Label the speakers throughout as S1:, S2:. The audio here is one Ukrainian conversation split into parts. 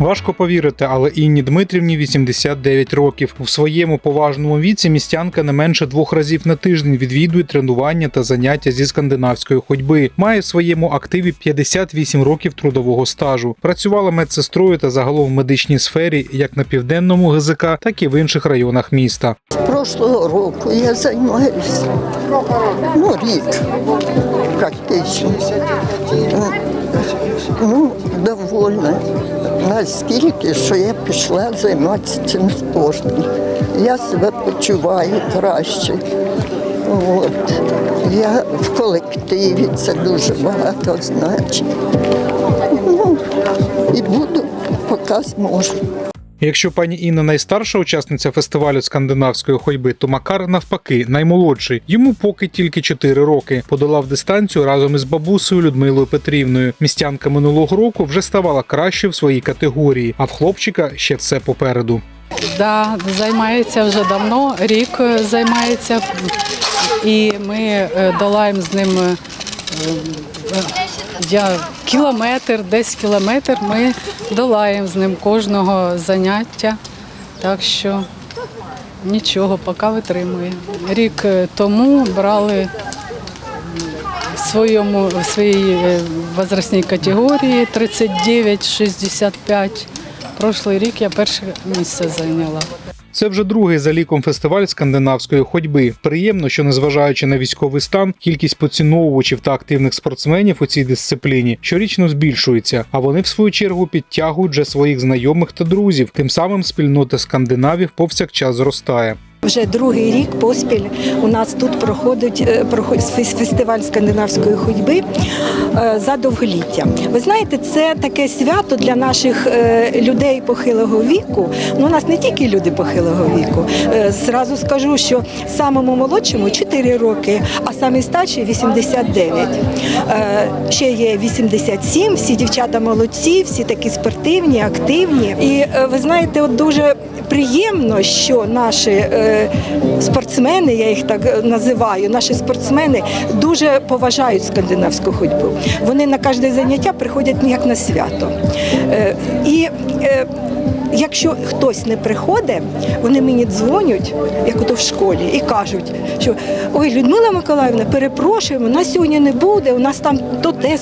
S1: Важко повірити, але Інні Дмитрівні 89 років. У своєму поважному віці містянка не менше двох разів на тиждень відвідує тренування та заняття зі скандинавської ходьби. Має в своєму активі 58 років трудового стажу. Працювала медсестрою та загалом в медичній сфері як на південному ГЗК, так і в інших районах міста.
S2: З прошлого року я займаюся. Ну, рік практично. Ну, довольна. Наскільки, що я пішла займатися цим спортом. Я себе почуваю краще. От. Я в колективі, це дуже багато значить. Ну, і буду, поки зможу.
S1: Якщо пані Інна найстарша учасниця фестивалю скандинавської ходьби, то Макар навпаки наймолодший. Йому поки тільки 4 роки. Подолав дистанцію разом із бабусею Людмилою Петрівною. Містянка минулого року вже ставала краще в своїй категорії, а в хлопчика ще все попереду.
S3: Да, займається вже давно, рік е, займається, і ми е, долаємо з ним е, я, кілометр, десь кілометр ми долаємо з ним кожного заняття. Так що нічого, поки витримує. Рік е, тому брали в своєму в своїй е, возрастній категорії 39-65. Прошлий рік я перше місце зайняла.
S1: Це вже другий за ліком фестиваль скандинавської ходьби. Приємно, що незважаючи на військовий стан, кількість поціновувачів та активних спортсменів у цій дисципліні щорічно збільшується, а вони в свою чергу підтягують вже своїх знайомих та друзів. Тим самим спільнота скандинавів повсякчас зростає.
S4: Вже другий рік поспіль у нас тут проходить е, проходить фестиваль скандинавської ходьби е, за довголіття. Ви знаєте, це таке свято для наших е, людей похилого віку. Ну, у нас не тільки люди похилого віку. Зразу скажу, що самому молодшому 4 роки, а самий старший 89. Е, Ще є 87, всі дівчата молодці, всі такі спортивні, активні. І ви знаєте, от дуже приємно, що наші е, спортсмени, я їх так називаю, наші спортсмени дуже поважають скандинавську ходьбу. Вони на кожне заняття приходять як на свято. Е, і е, Якщо хтось не приходить, вони мені дзвонять, як ото в школі, і кажуть, що ой, Людмила Миколаївна, перепрошуємо, нас сьогодні не буде. У нас там то те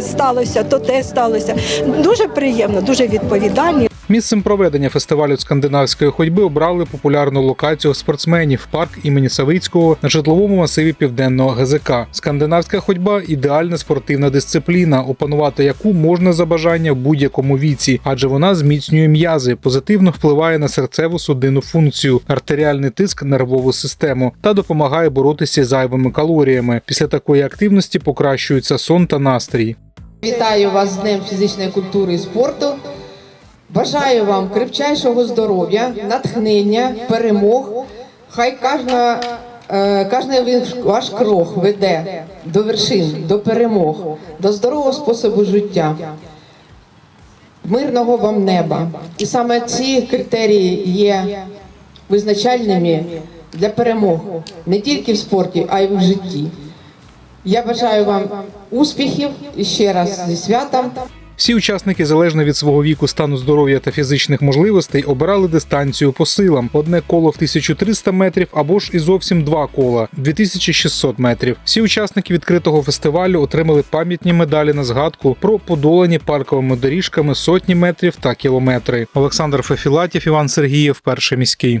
S4: сталося, то те сталося. Дуже приємно, дуже відповідальні.
S1: Місцем проведення фестивалю скандинавської ходьби обрали популярну локацію спортсменів парк імені Савицького на житловому масиві південного ГЗК. Скандинавська ходьба ідеальна спортивна дисципліна, опанувати яку можна за бажання в будь-якому віці, адже вона зміцнює м'язи, позитивно впливає на серцеву судинну функцію, артеріальний тиск, нервову систему та допомагає боротися з зайвими калоріями. Після такої активності покращується сон та настрій.
S5: Вітаю вас з Днем фізичної культури і спорту. Бажаю вам крепчайшого здоров'я, натхнення, перемог. Хай кожна, е, ваш крок веде до вершин, до перемог, до здорового способу життя. Мирного вам неба. І саме ці критерії є визначальними для перемог не тільки в спорті, а й в житті. Я бажаю вам успіхів і ще раз зі святом.
S1: Всі учасники, залежно від свого віку, стану здоров'я та фізичних можливостей, обирали дистанцію по силам: одне коло в 1300 метрів або ж і зовсім два кола 2600 метрів. Всі учасники відкритого фестивалю отримали пам'ятні медалі на згадку про подолані парковими доріжками сотні метрів та кілометри. Олександр Фефілатів, Іван Сергієв, перший міський.